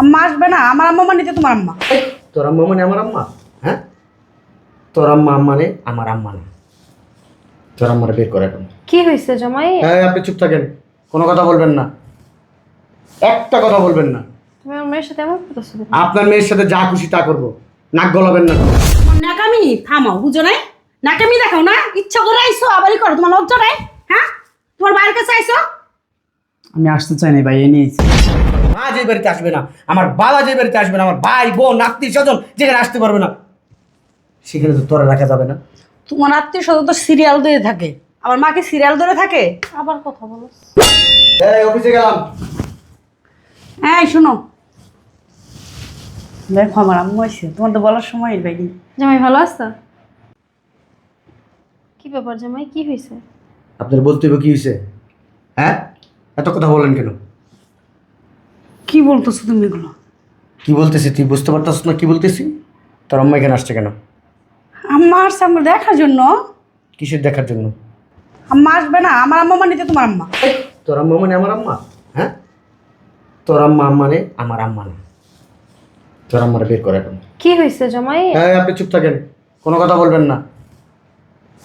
আম্মা আসবে না আমার আম্মা মানিতে তোমার আম্মা। তোর আম্মা মানে আমার আম্মা? হ্যাঁ? তোর আম্মা মানে আমার আম্মা না। তোর আম্মার বের করে এখন। কি হয়েছে জামাই? হ্যাঁ আপনি চুপ থাকেন। কোনো কথা বলবেন না। একটা কথা বলবেন না। তুমি আমার মেয়ের সাথে এমন করতেছো? আপনার মেয়ের সাথে যা খুশি তা করব। নাক গলাবেন না। নাকামি থামাও বুঝো নাই? নাকামি দেখাও না ইচ্ছা করে আইসো আবারই করো। তোমার লজ্জা নাই? হ্যাঁ? তোমার বাড়ির কাছে আইসো। আমি আসতে চাই না ভাই এ নিয়েছি মা যে বাড়িতে আসবে না আমার বাবা যে বাড়িতে আসবে না আমার ভাই বোন আত্মীয় স্বজন যেখানে আসতে পারবে না সেখানে তো তোরা রাখা যাবে না। তোমার আত্মীয় স্বজন তো সিরিয়াল ধরে থাকে। আমার মাকে সিরিয়াল ধরে থাকে? আবার কথা বলো। এই অফিসে গেলাম। হ্যাঁ শোনো। দেখো আমার আম্মু আছে তোমার তো বলার সময় বাইনি জামাই ভালো আছো? কি ব্যাপার জামাই? কি হয়েছে? আপনার বলতে হবে কি হয়েছে? হ্যাঁ? এত কথা বলেন কেন? কি বলতেছো তুমি এগুলো? কি বলতেছি? তুই বুঝতে পারতাস না কি বলতেছি? তোর আম্মা এখানে আসছে কেন? আম্মা আসছে আমার দেখার জন্য। কিসের দেখার জন্য? আম্মা আসবে না আমার আম্মা মানিতে তোমার আম্মা। তোর আম্মা মানে আমার আম্মা? হ্যাঁ? তোর আম্মা মানে আমার আম্মা না। তোর আম্মার বের করে এখন। কি হয়েছে জামাই? হ্যাঁ আপনি চুপ থাকেন। কোনো কথা বলবেন না।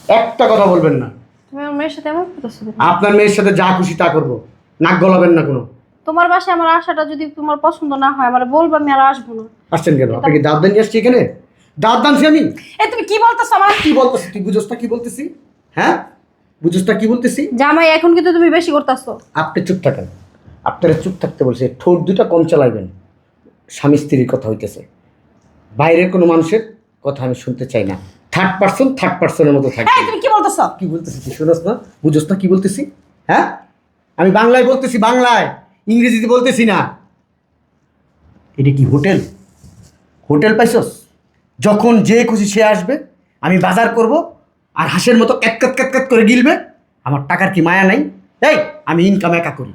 একটা কথা বলবেন না। তুমি আমার মেয়ের সাথে এমন করতেছো আপনার মেয়ের সাথে যা খুশি তা করব। নাক গলাবেন না কোনো। তোমার বাসায় আমার আশাটা যদি তোমার পছন্দ না হয় আমার বলব আমি আর আসব না। আসছেন কেন? আপনি কি দাঁত দান আসছি এখানে? দাঁত দানছি আমি? এই তুমি কি বলতেছো আমার? কি বলতেছি? তুই বুঝোস না কি বলতেছি? হ্যাঁ? বুঝোস না কি বলতেছি? জামাই এখন কিন্তু তুমি বেশি করতেছো। আপনি চুপ থাকেন। আপনারা চুপ থাকতে বলছে ঠোঁট দুটা কম চালাইবেন। স্বামী স্ত্রীর কথা হইতেছে। বাইরের কোনো মানুষের কথা আমি শুনতে চাই না। থার্ড পার্সন থার্ড পার্সনের মতো এই তুমি কি বলতেছো? কি বলতেছি তুই শুনোস না? বুঝোস না কি বলতেছি? হ্যাঁ? আমি বাংলায় বলতেছি বাংলায়। ইংরেজিতে বলতেছি না। এটা কি হোটেল? হোটেল পাইছস? যখন যে খুশি সে আসবে আমি বাজার করব আর হাঁসের মতো ক্যাটকাত ক্যাটকাত করে গিলবে। আমার টাকার কি মায়া নাই? এই আমি ইনকাম একা করি।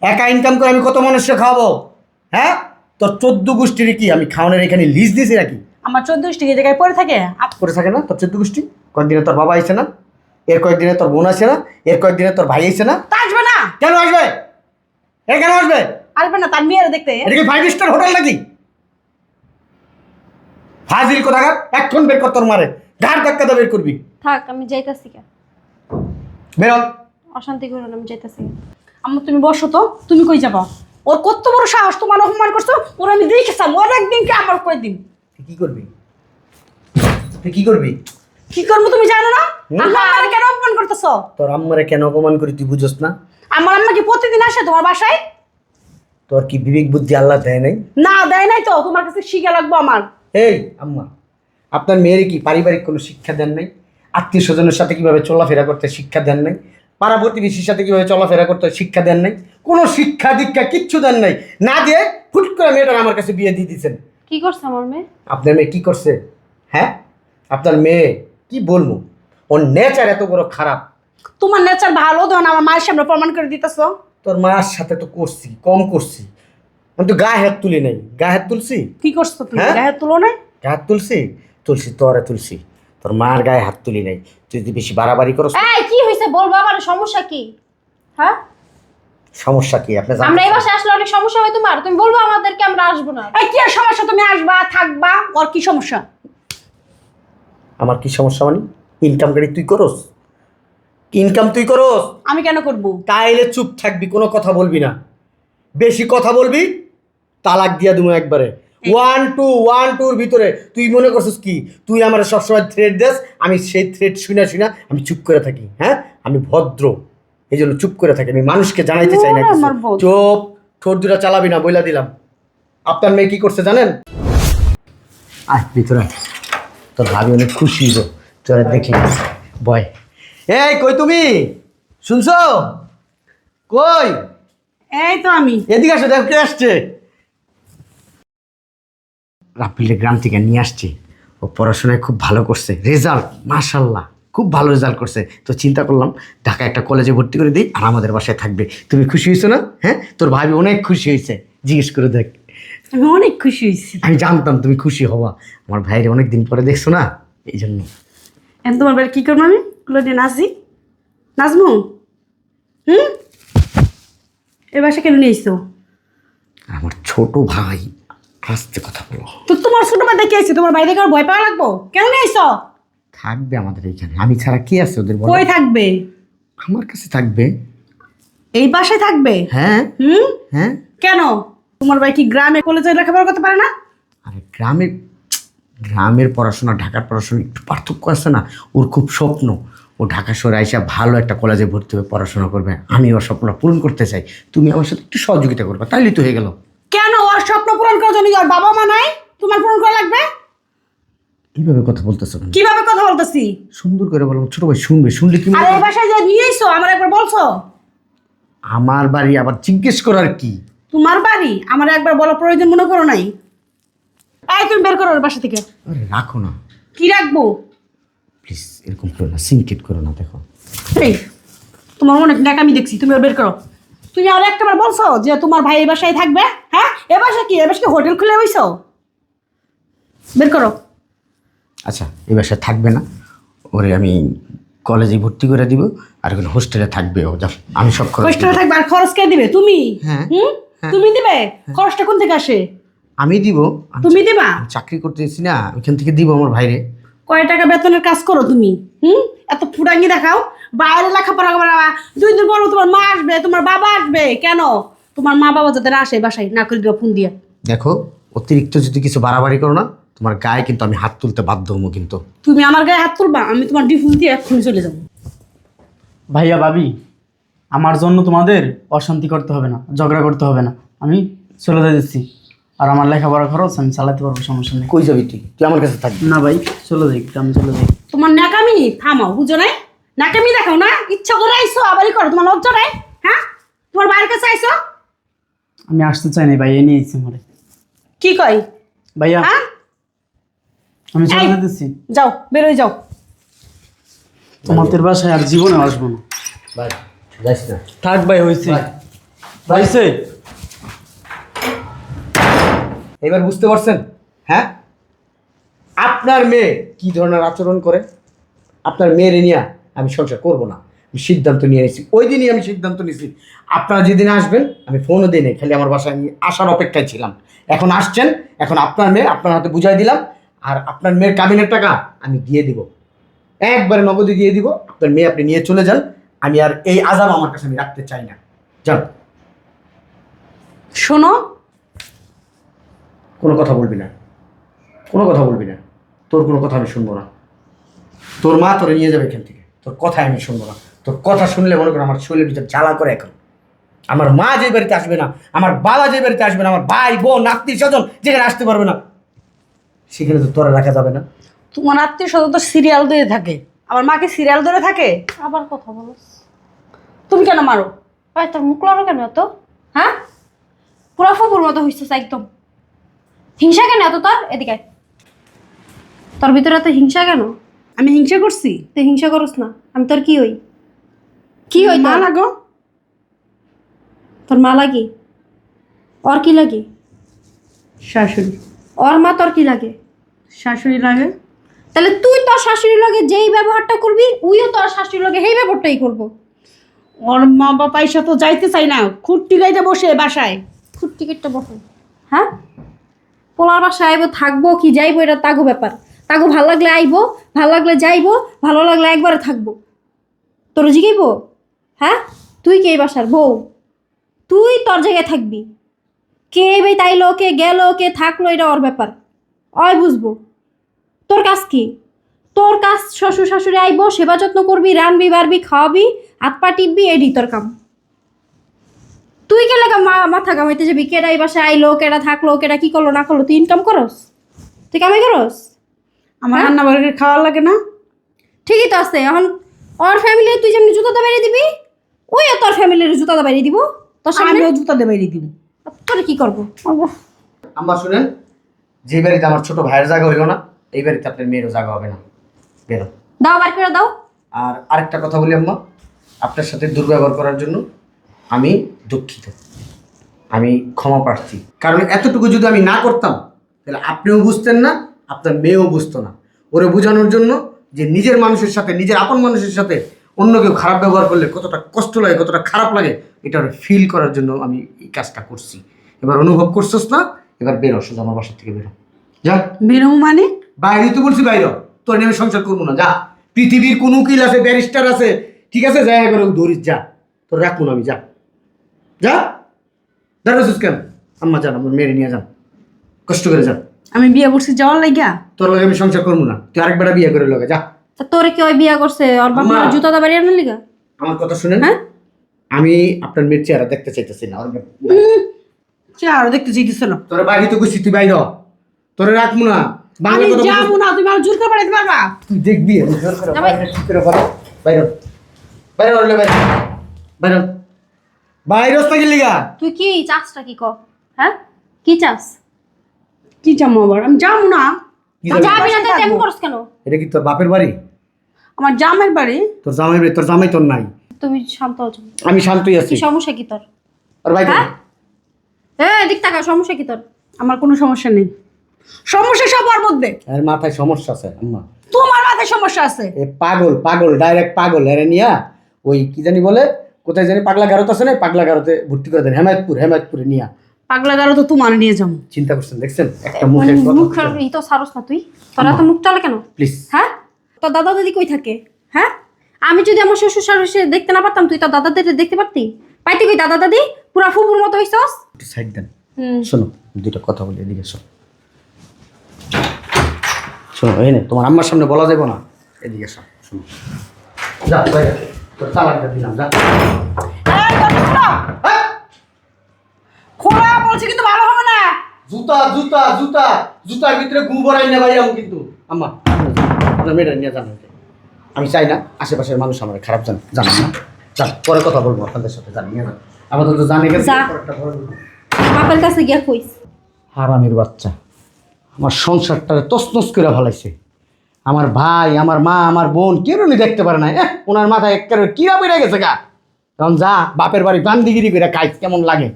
একা ইনকাম করে আমি কত মানুষকে খাওয়াবো? হ্যাঁ? তোর চোদ্দ গোষ্ঠীর কি আমি খাওয়ানোর এখানে লিজ দিয়েছি নাকি? আমার চোদ্দ টিকে জায়গায় পড়ে থাকে? আপ- করে থাকে না তোর চোদ্দ গোষ্ঠী? কয়েকদিনে তোর বাবা আইছে না এর কয়েকদিনে তোর বোন আসে না এর কয়েকদিনে তোর ভাই আইছে না। তা আসবে না! কেন আসবে? এ কেন আসবে? আসবে না তার মেয়েরা দেখতে। এটা কি ফাইভ স্টার হোটেল নাকি? কোথাকার? এখন বের কর তোর মারে। ধাক্কা বের করবি। থাক আমি যাইতাছি কে অশান্তি করো আমি যাইতাছি আম্মা তুমি বসো তো তুমি কই যাবা? ওর কত বড় সাহস তোমার অপমান করছ ওর আমি দেখেছিলাম ওর একদিন কে আমার করে দিন কি করবি? তুই কি করবি? কি করব তুমি জানো না? আমারে কেন অপমান করতেছো? তোর আম্মারে কেন অপমান করি তুই বুঝোস না? আমার আম্মা কি প্রতিদিন আসে তোমার বাসায়? তোর কি বিবেক বুদ্ধি আল্লাহ দেয় নাই? না দেয় নাই তো তোমার কাছে শিখে লাগবো আমার। এই আম্মা আপনার মেয়ের কি পারিবারিক কোনো শিক্ষা দেন নাই? আত্মীয় স্বজনের সাথে কীভাবে চলাফেরা করতে শিক্ষা দেন নাই? পাড়া প্রতিবেশীর সাথে কীভাবে চলাফেরা করতে শিক্ষা দেন নাই? কোনো শিক্ষা দীক্ষা কিচ্ছু দেন নাই। না দিয়ে ফুট করে মেয়েটার আমার কাছে বিয়ে দিয়ে দিয়েছেন। কি করছে আমার মেয়ে? আপনার মেয়ে কি করছে? হ্যাঁ? আপনার মেয়ে কি বলব? ওর নেচার এত বড় খারাপ। তোমার নেচার ভালো দেও না আমার মায়ের সামনে প্রমাণ করে দিতেছো? তোর মার সাথে তো করছি কম করছি। আমি তো গায়ে হাত তুলি নাই। গায়ে হাত তুলছি? কি করছ তুমি? হ্যাঁ? তুলো তুলনায় গায়ে হাত তুলছি? তুলছি তোরে তুলছি। তোর মার গায়ে হাত তুলি নাই। তুই যদি বেশি বাড়াবাড়ি করস এই কি হয়েছে বলব আমার সমস্যা কি? হ্যাঁ? সমস্যা কি? আপনি জানেন? আমরা এই বাসায় আসলে অনেক সমস্যা হয় তোমার। তুমি বলব আমাদেরকে আমরা আসব না। এই কি আর সমস্যা? তুমি আসবা থাকবা ওর কি সমস্যা? আমার কি সমস্যা মানে? ইনকাম গাড়ি তুই করস? ইনকাম তুই করস? আমি কেন করব? তাইলে চুপ থাকবি কোনো কথা বলবি না। বেশি কথা বলবি তালাক দিয়া দেবো একবারে। ওয়ান টু ওয়ান টুর ভিতরে তুই মনে করছিস কি? তুই আমার সবসময় থ্রেড দেস আমি সেই থ্রেড শুনে শুনে আমি চুপ করে থাকি হ্যাঁ? আমি ভদ্র এই জন্য চুপ করে থাকি আমি মানুষকে জানাইতে চাই না। চুপ ঠোঁট দুটা চালাবি না বইলা দিলাম। আপনার মেয়ে কি করছে জানেন? আয় ভিতরে তোর ভাবি অনেক খুশি তোরা দেখি বয়। এই কই তুমি? শুনছো? কই? এই তো আমি। এদিকে আসো দেখো কে আসছে। রাপিলের গ্রাম থেকে নিয়ে আসছি। ও পড়াশোনায় খুব ভালো করছে। রেজাল্ট মাশাল্লাহ খুব ভালো রেজাল্ট করছে। তো চিন্তা করলাম ঢাকা একটা কলেজে ভর্তি করে দিই আর আমাদের বাসায় থাকবে। তুমি খুশি হয়েছো না? হ্যাঁ? তোর ভাবি অনেক খুশি হয়েছে। জিজ্ঞেস করে দেখ। আমি অনেক খুশি হয়েছি। আমি জানতাম তুমি খুশি হবা আমার ভাইরে অনেক দিন পরে দেখছ না? এই জন্য। এখন তোমার বাড়ি কি করব আমি? গুলো দিয়ে নাচি নাচবো? হুম? এ বাসা কেন নিয়ে এসছো? আমার ছোট ভাই আস্তে কথা বলো। তো তোমার ছোট ভাই দেখে আইছে তোমার দেখে আর ভয় পাওয়া লাগবো? কেন নিয়ে আইছো থাকবে আমাদের এখানে আমি ছাড়া কি আছে ওদের বলো? কই থাকবে? আমার কাছে থাকবে। এই বাসায় থাকবে? হ্যাঁ। হুম? হ্যাঁ। কেন? তোমার ভাই কি গ্রামে কলেজে লেখাপড়া করতে পারে না? আরে গ্রামের গ্রামের পড়াশোনা ঢাকার পড়াশোনা একটু পার্থক্য আছে না? ওর খুব স্বপ্ন। ও ঢাকা শহরে আইসা ভালো একটা কলেজে ভর্তি হয়ে পড়াশোনা করবে। আমি ওর স্বপ্নটা পূরণ করতে চাই। তুমি আমার সাথে একটু সহযোগিতা করবে। তাইলে তো হয়ে গেল। কেন ওর স্বপ্ন পূরণ করার জন্য ওর বাবা মা নাই? তোমার পূরণ করা লাগবে? এইভাবে কথা বলতেছো কীভাবে কথা বলতেছি? সুন্দর করে বলো ছোট ভাই শুনবে। শুনলে কি আর এই বাসায় যে নিয়ে আইছো আমার একবার বলছো। আমার বাড়ি আবার জিজ্ঞেস করার কি? তোমার বাড়ি? আমার একবার বলা প্রয়োজন মনে করো নাই। এই তুমি বের করো ওর বাসা থেকে। আরে রাখো না। কি রাখব? প্লিজ এরকম করো না সিনকেট করো না দেখো। এই তোমার অনেক ন্যাক আমি দেখছি তুমি ওর বের করো। তুমি আর একটাবার বলছো যে তোমার ভাই এই বাসায় থাকবে হ্যাঁ? এ বাসা কি? এ বাসা কি হোটেল খুলে হইছো বের করো। আচ্ছা এই বাসায় থাকবে না। ওরে আমি কলেজে ভর্তি করে দিব আর ওখানে হোস্টেলে থাকবে ও যা আমি সব খরচ হোস্টেলে থাকবে আর খরচ কে দিবে? তুমি? হ্যাঁ, হুম? তুমি দিবে? খরচটা কোন থেকে আসে? আমি দিব। তুমি দিবা? চাকরি করতেছি না ওইখান থেকে দিব আমার ভাইরে। কয় টাকা বেতনের কাজ করো তুমি? হুম? এত ফুটাঙ্গি দেখাও। বাইরে লেখাপড়া করা দুই দিন পর তোমার মা আসবে তোমার বাবা আসবে। কেন? তোমার মা বাবা যাতে না আসে বাসায় না করে দিবা ফোন দিয়ে। দেখো অতিরিক্ত যদি কিছু বাড়াবাড়ি করো না তোমার গায়ে কিন্তু আমি হাত তুলতে বাধ্য হব কিন্তু। তুমি আমার গায়ে হাত তুলবা আমি তোমার ডিফুল দিয়ে এক্ষুনি চলে যাব। ভাইয়া ভাবি আমার জন্য তোমাদের অশান্তি করতে হবে না ঝগড়া করতে হবে না। আমি চলে যাচ্ছি। আর আমার লেখাপড়া খরচ আমি চালাতে পারব সমস্যা নেই। কই যাবি তুই? তুই আমার কাছে থাকবি না ভাই চলে যাই আমি চলে যাই। তোমার নাকামি থামাও বুঝো নাই? নাকামি দেখাও না? ইচ্ছা করে আইসো আবারই করো। তোমার লজ্জা নাই? হ্যাঁ? তোমার বাইরের কাছে আইসো। আমি আসতে চাই না ভাইয়া নিয়ে এসেছি মরে কি কই ভাইয়া হ্যাঁ? আমি চলে। যেতেছি। যাও বেরোয় যাও। তোমাদের বাসায় আর জীবনে আসব না। ভাই যাইস না। থাক ভাই হয়েছে ভাই। হয়েছে এবার বুঝতে পারছেন? হ্যাঁ? আপনার মেয়ে কি ধরনের আচরণ করে? আপনার মেয়ের নিয়ে আমি সংসার করব না। আমি সিদ্ধান্ত নিয়ে নিয়েছি ওই দিনই আমি সিদ্ধান্ত নিয়েছি আপনারা যেদিন আসবেন, আমি ফোনও দিই খালি আমার বাসায় আমি আসার অপেক্ষায় ছিলাম। এখন আসছেন, এখন আপনার মেয়ে, আপনার হাতে বুঝাই দিলাম, আর আপনার মেয়ের কাবিনের টাকা আমি দিয়ে দিব। একবারে নগদে দিয়ে দিব। আপনার মেয়ে আপনি নিয়ে চলে যান। আমি আর এই আজাব আমার কাছে আমি রাখতে চাই না। যান। শোনো কোনো কথা বলবি না। কোনো কথা বলবি না। তোর কোনো কথা আমি শুনব না। তোর মা তোরে নিয়ে যাবে এখান থেকে। তোর কথা আমি শুনব না। তোর কথা শুনলে মনে করো আমার শরীরের ভিতরে জ্বালা করে এখন। আমার মা যে বাড়িতে আসবে না আমার বাবা যে বাড়িতে আসবে না আমার ভাই বোন আত্মীয় স্বজন যেখানে আসতে পারবে না সেখানে তো তোরা রাখা যাবে না। তোমার আত্মীয় স্বজন তো সিরিয়াল দিয়ে থাকে। আমার মাকে সিরিয়াল ধরে থাকে? আবার কথা বলো। তুমি কেন মারো? ভাই তোর মুখ লড়ো কেন এত? হ্যাঁ? পুরা ফুপুর মতো হইছিস একদম। হিংসা কেন এত তোর? এদিকে আয়। তোর ভিতরে এত হিংসা কেন? আমি হিংসা করছি। তুই হিংসা করস না। আমি তোর কি হই? কি হই মা লাগো। তোর মা লাগি? ওর কি লাগে? শাশুড়ি। ওর মা তোর কি লাগে? শাশুড়ি লাগে। তাহলে তুই তোর শাশুড়ির লগে যেই ব্যবহারটা করবি উইও তোর শাশুড়ির লগে সেই ব্যবহারটাই করব। ওর মা বাবা এসে তো যাইতে চাই না। খুঁটি গাইতে বসে বাসায়। ফুট টিকিটটা বসো। হ্যাঁ? পোলার বাসায় আইবো, থাকব কি, যাইবো, এটা তাগো ব্যাপার। তাগো ভালো লাগলে আইবো, ভালো লাগলে যাইবো, ভালো লাগলে একবারে থাকব। তোর জিগাইবো? হ্যাঁ? তুই কে এই বাসার বউ? তুই তোর জায়গায় থাকবি। কে বে তাইলো, কে গেল, কে থাকল, এটা ওর ব্যাপার। অয় বুঝব। তোর কাজ কি? তোর কাজ শ্বশুর শাশুড়ি আইবো, সেবা যত্ন করবি রানবি বাড়বি, খাওয়াবি, হাত পা টিপবি এডি তোর কাম। তুই কে লাগা মা মাথা কামাইতে যাবি? কেডা এই বাসায় আইলো কেডা থাকল কেডা কি করল না করল তুই ইনকাম করস? তুই কামাই করস? আমার হ্যাঁ? রান্না বাড়ির খাওয়ার লাগে না। ঠিকই তো আছে এখন ওর ফ্যামিলি তুই যেমনি জুতা দাবাইরে দিবি ওইও তোর ফ্যামিলির জুতা দাবাইরে দিব তোর সামনে? আমিও জুতা দেবে দিব। তোর কি করব? আম্মা শুনেন যে বাড়িতে আমার ছোট ভাইয়ের জায়গা হইল না এই বাড়িতে আপনার মেয়েরও জায়গা হবে না। বেরো। দাও বার করে দাও। আর আরেকটা কথা বলি আম্মা আপনার সাথে দুর্ব্যবহার করার জন্য আমি দুঃখিত। আমি ক্ষমা প্রার্থী। কারণ এতটুকু যদি আমি না করতাম তাহলে আপনিও বুঝতেন না আপনার মেয়েও বুঝতো না। ওরে বোঝানোর জন্য যে নিজের মানুষের সাথে নিজের আপন মানুষের সাথে অন্য কেউ খারাপ ব্যবহার করলে কতটা কষ্ট লাগে কতটা খারাপ লাগে এটা ফিল করার জন্য আমি এই কাজটা করছি। এবার অনুভব করছস না এবার বেরো সোজা আমার বাসা থেকে বেরো যা। বেরো মানে? বাইরে তো বলছি বাইরে তোর নিয়ে আমি সংসার করব না যা। পৃথিবীর কোন উকিল আছে ব্যারিস্টার আছে ঠিক আছে যা এবার ধরিস যা। তোর রাখুন আমি যা। যা। দাঁড়াছিস কেন? আম্মা যান আমার মেরে নিয়ে যান। কষ্ট করে যান। আমি বিয়ে করছি যাওয়ার লাগিয়া? তোর লগে আমি সংসার করব না। তুই আরেকবার বিয়ে করে লগে যা। তা তোরে কি ওই বিয়া করছে? ওর বাবা আম্মা। জুতা দা বাড়ি আনার লিগা আমার কথা শুনেন? হ্যাঁ? আমি আপনার মেয়ের চেহারা দেখতে চাইতেছি না ওর আরও দেখতে চাইতেছিল তোর বাইরে তো কইছি তুই বাইর। তোরে রাখব না। বাংলা কথা যাব না তুমি আর জোর করে পাঠাইতে পারবা? তুই দেখবি আমি জোর করে। বাইরে বাইরে বাইরে বাইরে বাইরে হ। বাইরে লিগা? তুই কি চাসটা কি ক? হ্যাঁ? কি চাস? কি যাব আবার? আমি যাব না। কি তা যাবি? যাবি না থাকব। করস কেন? এটা কি তোর বাপের বাড়ি? আমার জামের বাড়ি। তোর জামাই বাড়ি তোর জামাই তোর নাই। তুমি শান্ত হও। আমি শান্তই আছি। কি সমস্যা কি তোর? আর বাইরে হ্যাঁ? হ্যাঁ দিক টাকা সমস্যা কি তোর? আমার কোনো সমস্যা নেই। সমস্যা সবার মধ্যে। আর মাথায় সমস্যা আছে আম্মা। তোমার মাথায় সমস্যা আছে। এ পাগল পাগল ডাইরেক্ট পাগল। এরে নিয়া ওই কি জানি বলে কোথায় জানি? পাগলা গারত আছে না? পাগলা গারতে ভর্তি করে দেন। হেমায়তপুর হেমায়তপুরে নিয়া। পাগলা গারো তো তোমার নিয়ে যাব। চিন্তা করছেন দেখছেন? একটা মানে মুখে মুখ ই তো সারস না তুই। তোরা তো মুখ চলে কেন? প্লিজ হ্যাঁ? তোর দাদা দাদি কই থাকে? হ্যাঁ? আমি যদি আমার শ্বশুর শাশুড়ি দেখতে না পারতাম তুই তোর দাদা দাদি দেখতে পারতি? পাইতে কই দাদা দাদি? পুরা ফুপুর মতো হইছস? একটু সাইড দেন। হুম। শোনো দুইটা কথা বলি এদিকে শোনো। শোনো এই নে তোমার আম্মার সামনে বলা যাবে না। এদিকে শোনো শোনো। যা বাইরে। তোর তালাকটা দিলাম যা। খোলো। হ্যাঁ? খোলা বলছি কিন্তু ভালো হবে না। জুতা জুতা জুতা। জুতার ভিতরে গু ভরাই না বাইরে কিন্তু। আম্মা আপনার মেয়েটা নিয়ে জানেন আমি চাই না আশেপাশের মানুষ আমার খারাপ জান জানেন না। যান পরে কথা বলব আপনাদের সাথে জান নিয়ে যান। আপাতত জানে গেছে। বাপের কাছে গিয়া কইস। হারামির বাচ্চা। আমার সংসারটারে তসনস করে ফেলাইছে। আমার ভাই, আমার মা, আমার বোন উনি দেখতে পারে না। ওনার মাথায় একেবারে কিরা বেড়ে গেছে গা। তখন যা, বাপের বাড়ি বান্দিগিরি করে কাজ কেমন লাগে।